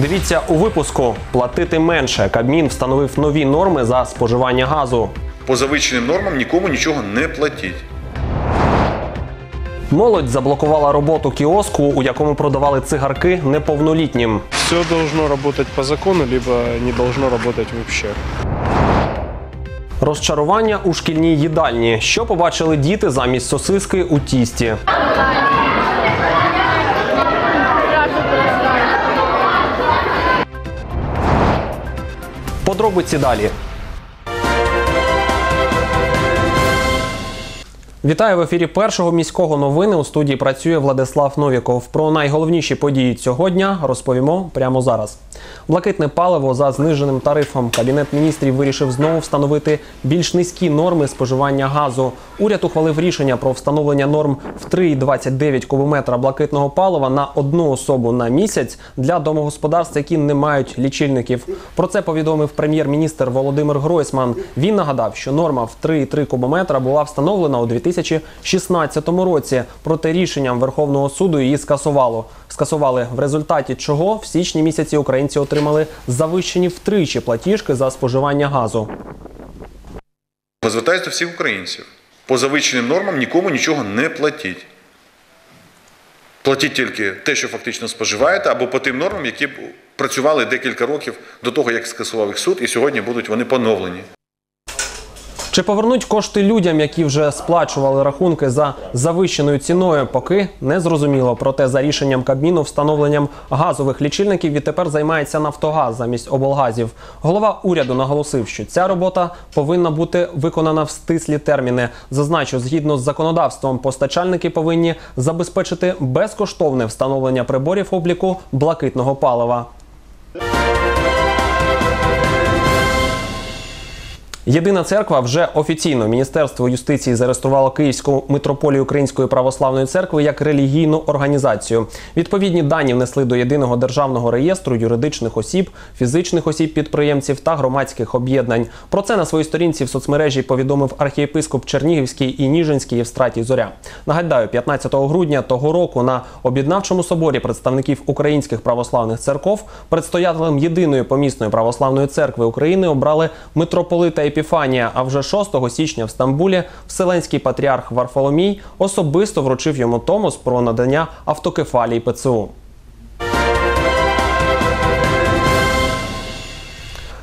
Дивіться у випуску платити менше. Кабмін встановив нові норми за споживання газу. По завищеним нормам нікому нічого не платіть. Молодь заблокувала роботу кіоску, у якому продавали цигарки неповнолітнім. Все должно работать по закону, либо не должно работать вообще. Розчарування у шкільній їдальні. Що побачили діти замість сосиски у тісті? Подробиці далі. Вітаю в ефірі першого міського новини. У студії працює Владислав Новіков. Про найголовніші події цього дня розповімо прямо зараз. Блакитне паливо за зниженим тарифом. Кабінет міністрів вирішив знову встановити більш низькі норми споживання газу. Уряд ухвалив рішення про встановлення норм в 3,29 кубометра блакитного палива на одну особу на місяць для домогосподарств, які не мають лічильників. Про це повідомив прем'єр-міністр Володимир Гройсман. Він нагадав, що норма в 3,3 кубометра була встановлена у 2016 році. Проте рішенням Верховного суду її скасувало. Скасували в результаті чого в січні місяці українці отримали завищені втричі платіжки за споживання газу. Звертаюся до всіх українців. По завищеним нормам нікому нічого не платіть. Платіть тільки те, що фактично споживаєте, або по тим нормам, які працювали декілька років до того, як скасував їх суд, і сьогодні будуть вони поновлені. Чи повернуть кошти людям, які вже сплачували рахунки за завищеною ціною, поки не зрозуміло. Проте за рішенням Кабміну встановленням газових лічильників відтепер займається Нафтогаз замість облгазів. Голова уряду наголосив, що ця робота повинна бути виконана в стислі терміни. Зазначу, згідно з законодавством, постачальники повинні забезпечити безкоштовне встановлення приборів обліку блакитного палива. Єдина церква вже офіційно Міністерство юстиції зареєструвало Київську митрополію Української православної церкви як релігійну організацію. Відповідні дані внесли до єдиного державного реєстру юридичних осіб, фізичних осіб, підприємців та громадських об'єднань. Про це на своїй сторінці в соцмережі повідомив архієпископ Чернігівський і Ніжинський Євстратій Зоря. Нагадаю, 15 грудня того року на об'єднавчому соборі представників українських православних церков предстоятелем єдиної помісної православної церкви України обрали митрополита Епіфанія. А вже 6 січня в Стамбулі Вселенський патріарх Варфоломій особисто вручив йому томос про надання автокефалії ПЦУ.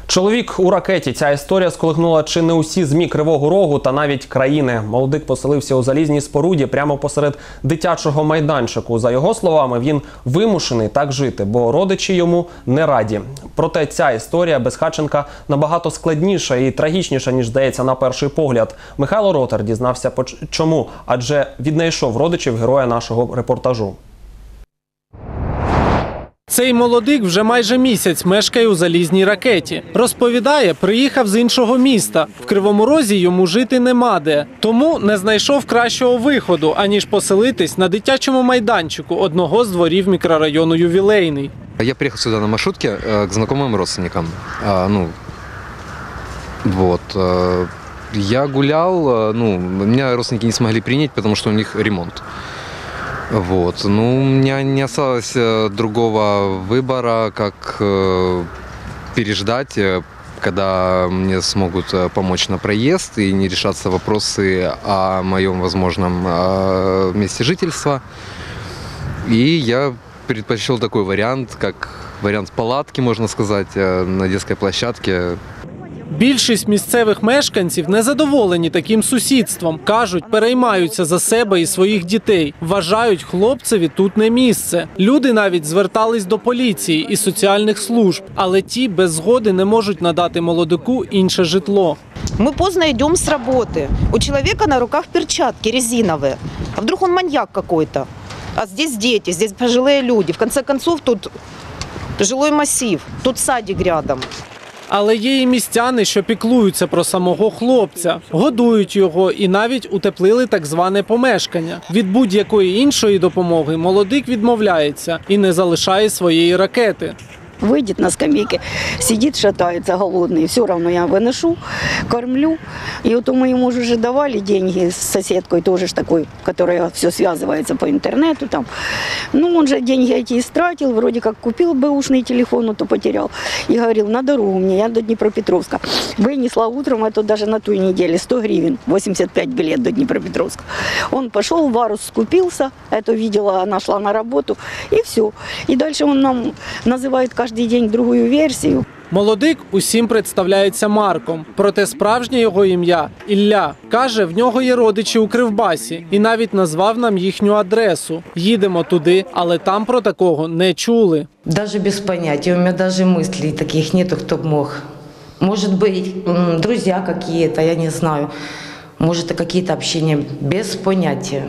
Чоловік у ракеті. Ця історія сколихнула чи не усі змі Кривого Рогу та навіть країни. Молодик поселився у залізній споруді прямо посеред дитячого майданчику. За його словами, він вимушений так жити, бо родичі йому не раді. Проте ця історія безхаченка набагато складніша і трагічніша ніж здається на перший погляд. Михайло Ротер дізнався чому, адже віднайшов родичів героя нашого репортажу. Цей молодик вже майже місяць мешкає у залізній ракеті. Розповідає, приїхав з іншого міста. В Кривому Розі йому жити нема де. Тому не знайшов кращого виходу, аніж поселитись на дитячому майданчику одного з дворів мікрорайону Ювілейний. Я приехал сюда на маршрутке э, к знакомым родственникам. А, ну, вот. э, Я гулял, э, ну, меня родственники не смогли принять, потому что у них ремонт. Вот. Ну, у меня не осталось э, другого выбора, как э, переждать, э, когда мне смогут помочь на проезд и не решаться вопросы о моем возможном месте жительства. И я предпочел такой вариант, как вариант палатки, можно сказать, на детской площадке. Більшість місцевих мешканців незадоволені таким сусідством. кажуть, переймаються за себе і своїх дітей. Вважають, хлопцеві тут не місце. Люди навіть звертались до поліції і соціальних служб, але ті без згоди не можуть надати молодику інше житло. Мы поздно идем с работы. У человека на руках перчатки резиновые. А вдруг он маньяк какой-то? А здесь дети, здесь пожилые люди. В конце концов, тут жилой массив, тут садик рядом. Але є і містяни, що піклуються про самого хлопця, годують його і навіть утеплили так зване помешкання. Від будь-якої іншої допомоги молодик відмовляється і не залишає своєї ракети. Выйдет на скамейке, сидит, шатается голодный. Все равно я выношу, кормлю И вот моему мужу уже давали деньги с соседкой, тоже ж такой, которая все связывается по интернету там. Ну, он же деньги эти истратил, вроде как купил бэушный телефон, но то потерял. И говорил, на дорогу мне, я до Днепропетровска. Вынесла утром, это даже на той неделе, 100 гривен, 85 билет до Днепропетровска. Он пошел, Варус скупился, это видела, она шла на работу, и все. И дальше он нам называет каждый день другую версию. Молодик усім представляється Марком, проте справжнє його ім'я Ілля. Каже, в нього є родичі у Кривбасі і навіть назвав нам їхню адресу. Їдемо туди, але там про такого не чули. Даже без понятия. У меня даже мыслей таких нету, кто б мог. Может быть, м, друзья я не знаю. Может, и какие-то. Без понятия.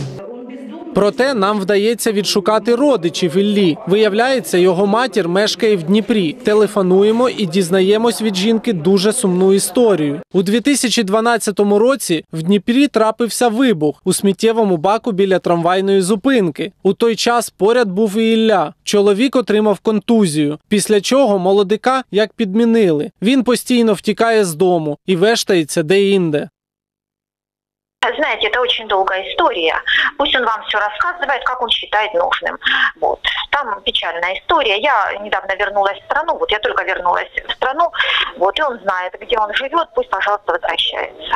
Проте нам вдається відшукати родичів Іллі. Виявляється, його матір мешкає в Дніпрі. Телефонуємо і дізнаємось від жінки дуже сумну історію. У 2012 році в Дніпрі трапився вибух у сміттєвому баку біля трамвайної зупинки. У той час поряд був і Ілля. Чоловік отримав контузію. Після чого молодика як підмінили. Він постійно втікає з дому і вештається де-інде. Знаете, это очень долгая история. Пусть он вам все рассказывает, как он считает нужным. Вот. Там печальная история. Я недавно вернулась в страну, вот я только вернулась в страну, вот, и он знает, где он живет, пусть, пожалуйста, возвращается.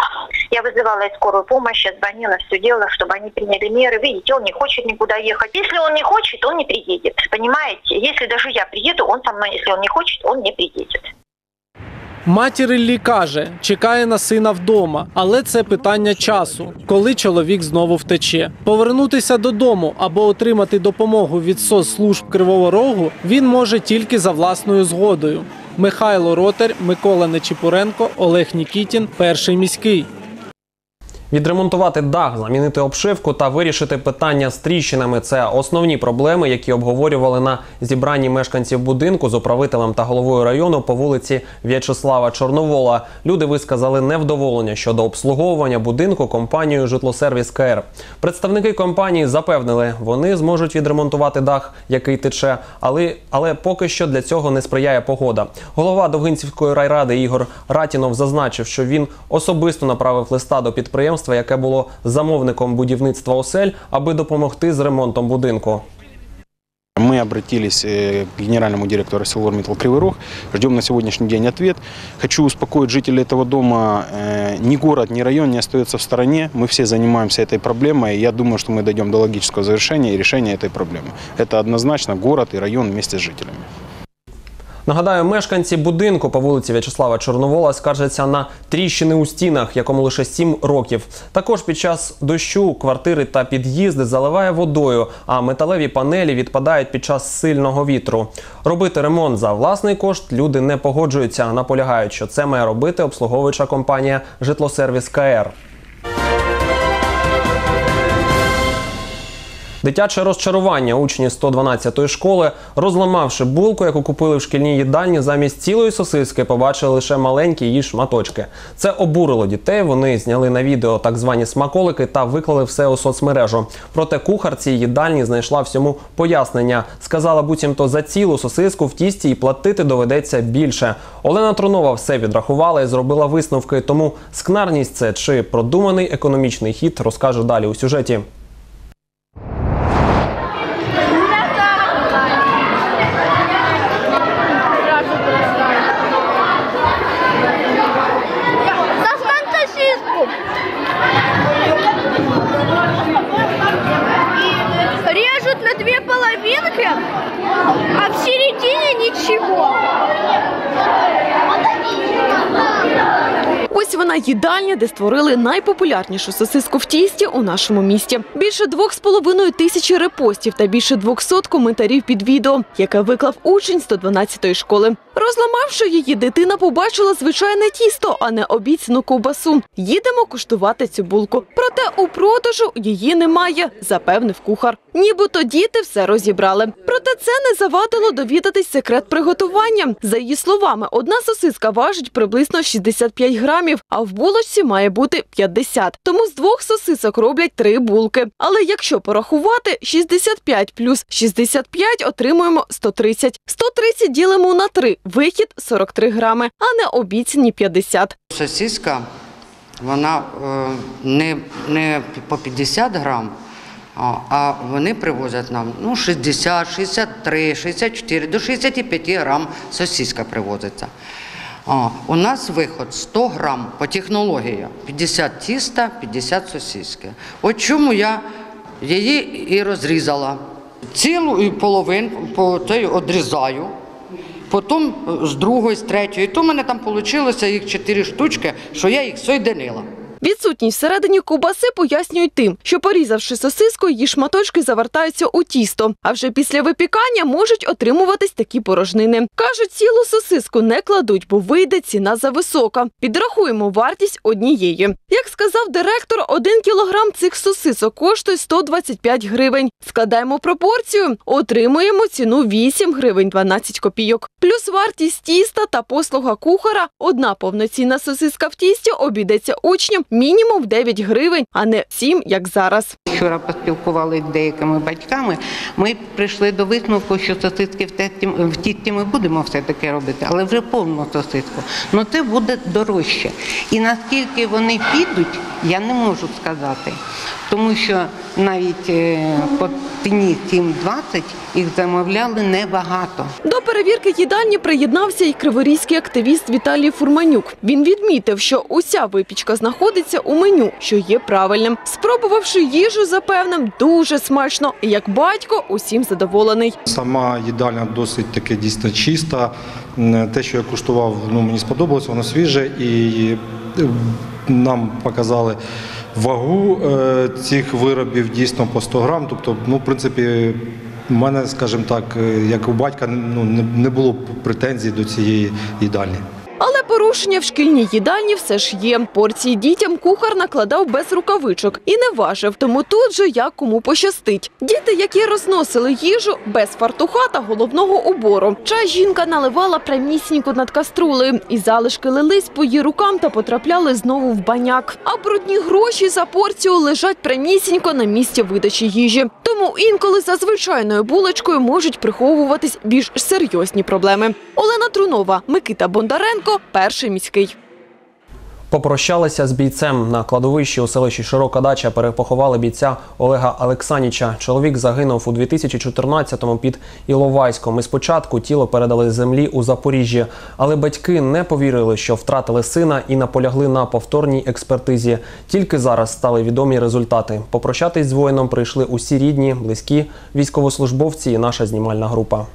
Я вызывала скорую помощь, я звонила, все делала, чтобы они приняли меры. Видите, он не хочет никуда ехать. Если он не хочет, он не приедет, понимаете? Если даже я приеду, он со мной, если он не хочет, он не приедет. Матір Іллі каже, чекає на сина вдома, але це питання часу, коли чоловік знову втече. Повернутися додому або отримати допомогу від соцслужб Кривого Рогу він може тільки за власною згодою. Михайло Ротер, Микола Нечіпуренко, Олег Нікітін, перший міський. Відремонтувати дах, замінити обшивку та вирішити питання з тріщинами це основні проблеми, які обговорювали на зібранні мешканців будинку з управителем та головою району по вулиці В'ячеслава Чорновола. Люди висказали невдоволення щодо обслуговування будинку компанією Житлосервіс КР. Представники компанії запевнили, вони зможуть відремонтувати дах, який тече, але, але поки що для цього не сприяє погода. Голова Довгинцівської райради Ігор Ратінов зазначив, що він особисто направив листа до підприємства, яке було замовником будівництва осель, аби допомогти з ремонтом будинку. Мы обратились э, к генеральному директору Силвормитал Кривый Рог. Ждем на сегодняшний день ответ. Хочу успокоить жителей этого дома. э, Ни город, ни район не остается в стороне. Мы все занимаемся этой проблемой. Я думаю, что мы дойдем до логического завершения и решения этой проблемы. Это однозначно город и район вместе с жителями. Нагадаю, мешканці будинку по вулиці В'ячеслава Чорновола скаржаться на тріщини у стінах, якому лише 7 років. Також під час дощу квартири та під'їзди заливає водою, а металеві панелі відпадають під час сильного вітру. Робити ремонт за власний кошт люди не погоджуються. Наполягають, що це має робити обслуговуюча компанія Житлосервіс КР. Дитяче розчарування учні 112-ї школи, розламавши булку, яку купили в шкільній їдальні, замість цілої сосиски побачили лише маленькі її шматочки. Це обурило дітей. Вони зняли на відео так звані смаколики та виклали все у соцмережу. Проте кухар цієї їдальні знайшла всьому пояснення. Сказала, буцімто за цілу сосиску в тісті і платити доведеться більше. Олена Тронова все відрахувала і зробила висновки. Тому скнарність це чи продуманий економічний хід розкаже далі у сюжеті. Достань сосиску! Режут на половинки, а в середине ничего. Ось вона їдальня, де створили найпопулярнішу сосиску в тісті у нашому місті. Більше двох з половиною тисячі репостів та більше 200 коментарів під відео, яке виклав учень 112-ї школи. Розламавши її, дитина побачила звичайне тісто, а не обіцяну ковбасу. Їдемо куштувати цю булку. Проте у продажу її немає, запевнив кухар. Нібито діти все розібрали. Проте це не завадило довідатись секрет приготування. За її словами, одна сосиска важить приблизно 65 грамів, а в булочці має бути 50. Тому з двох сосисок роблять три булки. Але якщо порахувати, 65 плюс 65 отримуємо 130. 130 ділимо на 3. Вихід 43 грами, а не обіцяні 50. Сосиска вона е, не, не по 50 грам, а, вони привозять нам ну, 60, 63, 64, до 65 грам сосиска привозиться. У нас виход 100 грам по технології, 50 тіста, 50 сосиски. От чому я її і розрізала. Цілу і половинку одрізаю. Потім з другої, з третьої. То в мене там вийшло їх 4 штучки, що я їх соєдинила. Відсутність всередині ковбаси пояснюють тим, що порізавши сосиску, її шматочки завертаються у тісто, а вже після випікання можуть отримуватись такі порожнини. Кажуть, цілу сосиску не кладуть, бо вийде ціна зависока. Підрахуємо вартість однієї. Як сказав директор, один кілограм цих сосисок коштує 125 гривень. Складаємо пропорцію, отримуємо ціну 8 гривень 12 копійок. Плюс вартість тіста та послуга кухара. Одна повноцінна сосиска в тісті обійдеться учням мінімум в 9 гривень, а не 7, як зараз. Вчора поспілкувалися з деякими батьками. Ми прийшли до висновку, що сосиски в тесті в тісті ми будемо все-таки робити, але вже повну сосиску. Ну це буде дорожче. І наскільки вони підуть, я не можу сказати. Тому що навіть е, по ціні 7,20 їх замовляли небагато. До перевірки їдальні приєднався і криворізький активіст Віталій Фурманюк. Він відмітив, що уся випічка знаходиться у меню, що є правильним. Спробувавши їжу, запевнив, дуже смачно. І Як батько, усім задоволений. Сама їдальня досить таки дійсно чиста. Те, що я куштував, ну мені сподобалось, воно свіже і е, нам показали вагу е, цих виробів дійсно по 100 грам. Тобто, ну, в принципі, у мене, скажімо так, е, як у батька, ну не- було претензій до цієї їдальні. Порушення в шкільній їдальні все ж є. Порції дітям кухар накладав без рукавичок і не важив, тому тут же як кому пощастить. Діти, які розносили їжу без фартуха та головного убору. Чай жінка наливала прямісінько над каструлею, і залишки лились по її рукам та потрапляли знову в баняк. А брудні гроші за порцію лежать прямісінько на місці видачі їжі. Тому інколи за звичайною булочкою можуть приховуватись більш серйозні проблеми. Олена Трунова, Микита Бондаренко, перший міський. Попрощалися з бійцем на кладовищі у селищі Широка Дача. Перепоховали бійця Олега Олексаніча. Чоловік загинув у 2014-му під Іловайськом. І спочатку тіло передали з землі у Запоріжжі, але батьки не повірили, що втратили сина і наполягли на повторній експертизі. Тільки зараз стали відомі результати. Попрощатись з воїном прийшли усі рідні, близькі, військовослужбовці і наша знімальна група.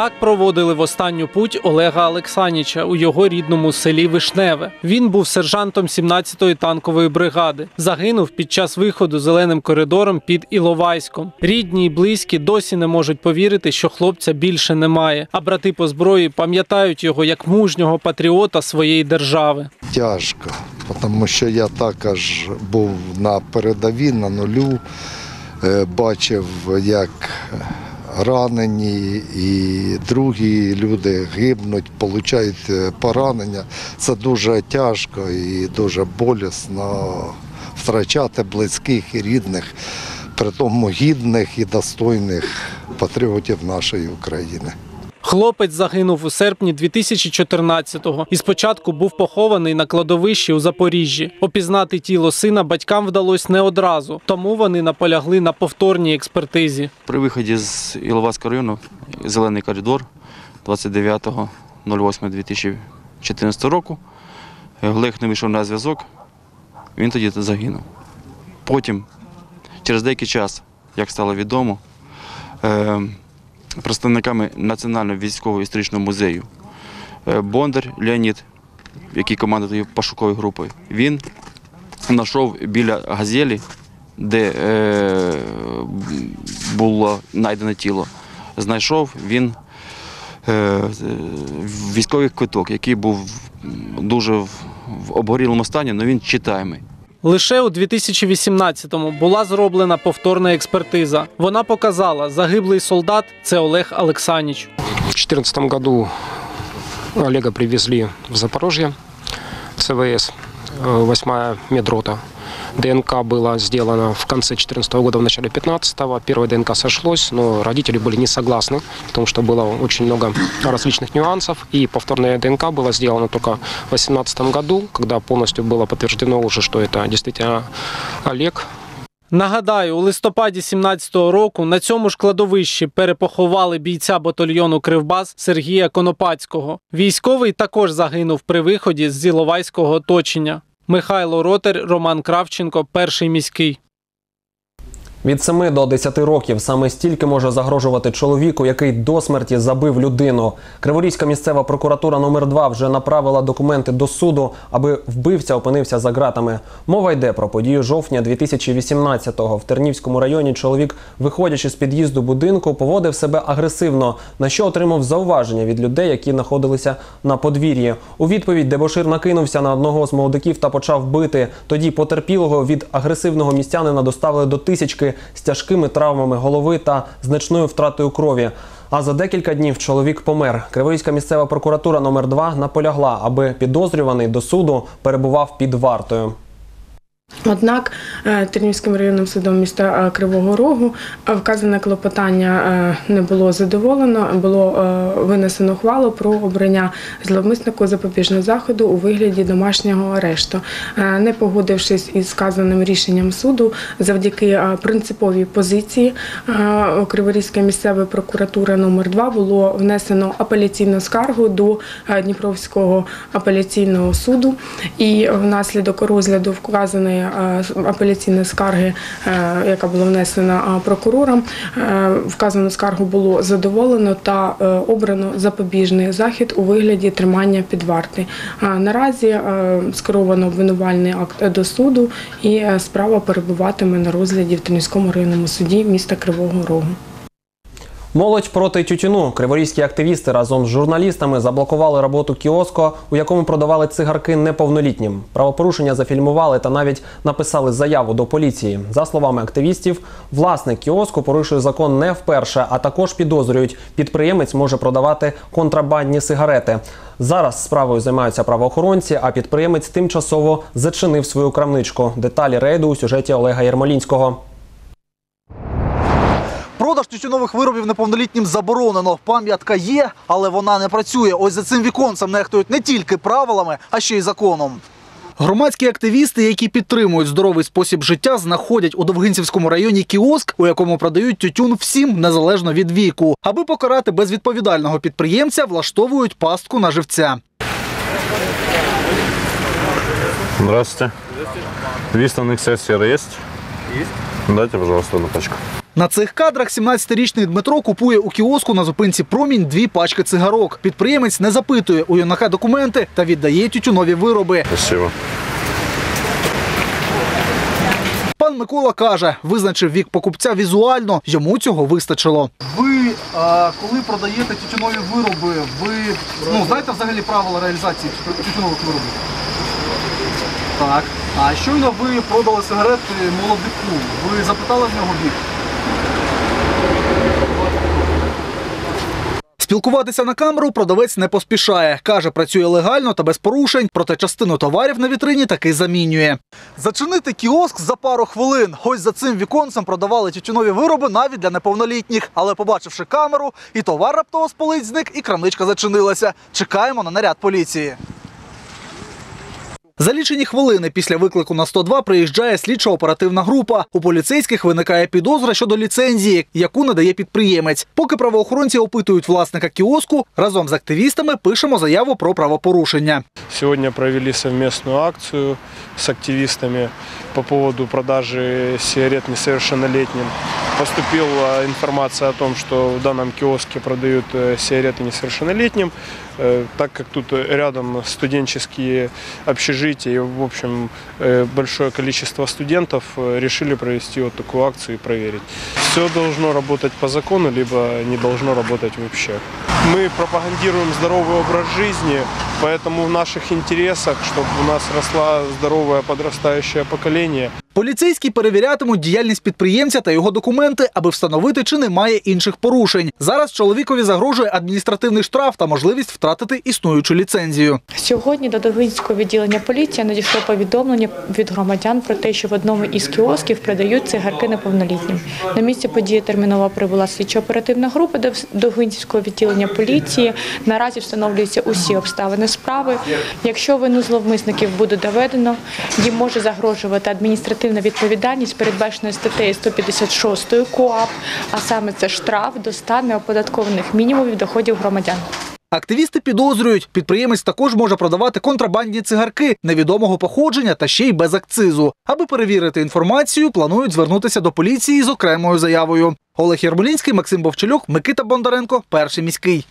Так проводили в останню путь Олега Олексаніча у його рідному селі Вишневе. Він був сержантом 17-ї танкової бригади. Загинув під час виходу зеленим коридором під Іловайськом. Рідні і близькі досі не можуть повірити, що хлопця більше немає. А брати по зброї пам'ятають його як мужнього патріота своєї держави. Тяжко, тому що я також був на передовій, на нулю, е, бачив, як ранені і другі люди гибнуть, отримують е, поранення. Це дуже тяжко і дуже болісно втрачати близьких і рідних, при тому гідних і достойних патріотів нашої України. Хлопець загинув у серпні 2014-го і спочатку був похований на кладовищі у Запоріжжі. Опізнати тіло сина батькам вдалося не одразу, тому вони наполягли на повторній експертизі. При виході з Іловайського району зелений коридор 29.08.2014 року Олег не вийшов на зв'язок, він тоді загинув. Потім, через деякий час, як стало відомо, е, представниками Національного військового історичного музею е, Бондар Леонід, який командує пошуковою групою, він знайшов біля газелі, де е, було знайдене тіло. Знайшов він е, військовий квиток, який був дуже в, обгорілому стані, але він читаємий. Лише у 2018-му була зроблена повторна експертиза. Вона показала, загиблий солдат це Олег Олексаніч. У 2014 году Олега привезли в Запорожье, ЦВС, 8-я медрота. ДНК было сделано в конце 2014 года, в начале 2015. Первое ДНК сошлось, но родители были не согласны, потому что было очень много различных нюансов. И повторное ДНК было сделано только в 2018 году, когда полностью было подтверждено уже, что это действительно Олег, Нагадаю, у листопаді 17-го року на цьому ж кладовищі перепоховали бійця батальйону Кривбас Сергія Конопацького. Військовий також загинув при виході з Іловайського оточення. Михайло Ротер, Роман Кравченко, перший міський. Від 7 до 10 років саме стільки може загрожувати чоловіку, який до смерті забив людину. Криворізька місцева прокуратура номер 2 вже направила документи до суду, аби вбивця опинився за ґратами. Мова йде про подію жовтня 2018-го. В Тернівському районі чоловік, виходячи з під'їзду будинку, поводив себе агресивно, на що отримав зауваження від людей, які знаходилися на подвір'ї. У відповідь дебошир накинувся на одного з молодиків та почав бити. Тоді потерпілого від агресивного містянина доставили до тисячки з тяжкими травмами голови та значною втратою крові. А за декілька днів чоловік помер. Криворізька місцева прокуратура номер 2 наполягла, аби підозрюваний до суду перебував під вартою. Однак е, Тернівським районним судом міста е, Кривого Рогу е, вказане клопотання не було задоволено. Було винесено ухвалу про обрання зловмиснику запобіжного заходу у вигляді домашнього арешту. Не погодившись із сказаним рішенням суду, завдяки принциповій позиції Криворізької місцевої прокуратури номер 2 було внесено апеляційну скаргу до Дніпровського апеляційного суду. І внаслідок розгляду вказаної е, апеляційної скарги, е, яка була внесена е, прокурором, вказану скаргу було задоволено та обрано запобіжний захід у вигляді тримання під варти. Наразі скеровано обвинувальний акт до суду, і справа перебуватиме на розгляді в Тернівському районному суді міста Кривого Рогу. Молодь проти тютюну. Криворізькі активісти разом з журналістами заблокували роботу кіоско, у якому продавали цигарки неповнолітнім. Правопорушення зафільмували та навіть написали заяву до поліції. За словами активістів, власник кіоску порушує закон не вперше, а також підозрюють, підприємець може продавати контрабандні сигарети. Зараз справою займаються правоохоронці, а підприємець тимчасово зачинив свою крамничку. Деталі рейду у сюжеті Олега Єрмолінського. Продаж тютюнових виробів неповнолітнім заборонено. Пам'ятка є, але вона не працює. Ось за цим віконцем нехтують не тільки правилами, а ще й законом. Громадські активісти, які підтримують здоровий спосіб життя, знаходять у Довгинцівському районі кіоск, у якому продають тютюн всім незалежно від віку. Аби покарати безвідповідального підприємця, влаштовують пастку на живця. Здравствуйте. Вистон XS есть? Есть. Дайте, пожалуйста, одну пачку. На цих кадрах 17-річний Дмитро купує у кіоску на зупинці промінь дві пачки цигарок. Підприємець не запитує у юнака документи та віддає тютюнові вироби. Спасибо. Пан Микола каже, визначив вік покупця візуально, йому цього вистачило. Ви коли продаєте тютюнові вироби, ви ну, знаєте взагалі правила реалізації тютюнових виробів? Так. А щойно ви продали сигарети молодику. Ви запитали в нього вік? Спілкуватися на камеру продавець не поспішає. Каже, працює легально та без порушень, проте частину товарів на вітрині таки замінює. Зачинити кіоск за пару хвилин. Ось за цим віконцем продавали тютюнові вироби навіть для неповнолітніх. Але побачивши камеру, і товар раптово з полиць зник, і крамничка зачинилася. Чекаємо на наряд поліції. За лічені хвилини після виклику на 102 приїжджає слідчо-оперативна група. У поліцейських виникає підозра щодо ліцензії, яку надає підприємець. Поки правоохоронці опитують власника кіоску, разом з активістами пишемо заяву про правопорушення. Сегодня провели совместную акцию с активистами по поводу продажи сигарет несовершеннолетним. Поступила информация о том, что в данном киоске продают э, сигареты несовершеннолетним, Э, так как тут рядом студенческие общежития и, в общем, э, большое количество студентов, э, решили провести вот такую акцию и проверить. Все должно работать по закону, либо не должно работать вообще. Мы пропагандируем здоровый образ жизни, поэтому в наших интересах, чтобы у нас росло здоровое подрастающее поколение. Поліцейські перевірятимуть діяльність підприємця та його документи, аби встановити, чи немає інших порушень. Зараз чоловікові загрожує адміністративний штраф та можливість втратити існуючу ліцензію. Сьогодні до Довгинського відділення поліції надійшло повідомлення від громадян про те, що в одному із кіосків продають цигарки неповнолітнім. На місці події терміново прибула слідчо-оперативна група Дов- Довгинського відділення поліції. Наразі встановлюються усі обставини справи. Якщо вину зловмисників буде доведено, їм може загрожувати адміністративна відповідальність, передбачена статтею 156 КОАП, а саме це штраф до 100 неоподаткованих мінімумів доходів громадян. Активісти підозрюють, підприємець також може продавати контрабандні цигарки невідомого походження та ще й без акцизу. Аби перевірити інформацію, планують звернутися до поліції з окремою заявою. Олег Ярмолінський, Максим Бовчелюк, Микита Бондаренко, перший міський.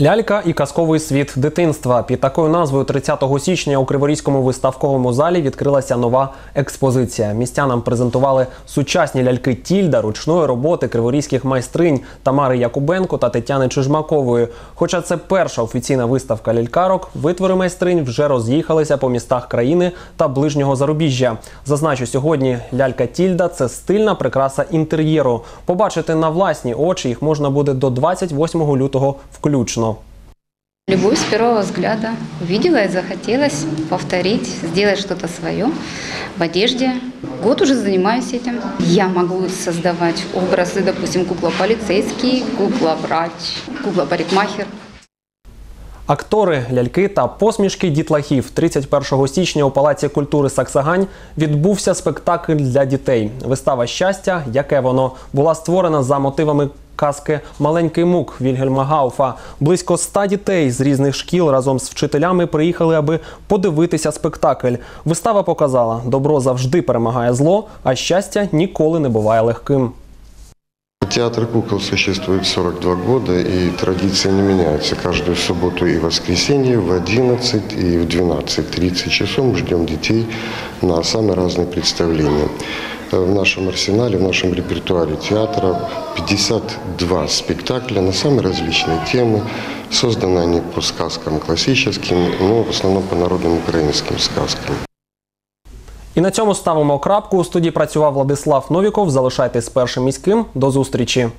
Лялька і казковий світ дитинства. Під такою назвою 30 січня у Криворізькому виставковому залі відкрилася нова експозиція. Містянам презентували сучасні ляльки Тільда ручної роботи криворізьких майстринь Тамари Якубенко та Тетяни Чижмакової. Хоча це перша офіційна виставка лялькарок, витвори майстринь вже роз'їхалися по містах країни та ближнього зарубіжжя. Зазначу, сьогодні лялька Тільда це стильна прикраса інтер'єру. Побачити на власні очі їх можна буде до 28 лютого включно. Любовь с первого взгляда. Увидела и захотелось повторить, сделать что-то свое в одежде. Год уже занимаюсь этим. Я могу создавать образы, допустим, кукла-полицейский, кукла-врач, кукла-парикмахер. Актори, ляльки та посмішки дітлахів 31 січня у Палаці культури Саксагань відбувся спектакль для дітей. Вистава щастя, яке воно була створена за мотивами казки Маленький мук Вільгельма Гауфа. Близько ста дітей з різних шкіл разом з вчителями приїхали, аби подивитися спектакль. Вистава показала, добро завжди перемагає зло, а щастя ніколи не буває легким. Театр кукол существует 42 года, и традиции не меняются. Каждую субботу и воскресенье в 11 и в 12.30 часов мы ждем детей на самые разные представления. Э, В нашем арсенале, в нашем репертуаре театра 52 спектакля на самые различные темы. Созданы они по сказкам классическим, но в основном по народным украинским сказкам. І на цьому ставимо крапку. У студії працював Владислав Новіков. Залишайтесь з першим міським. До зустрічі.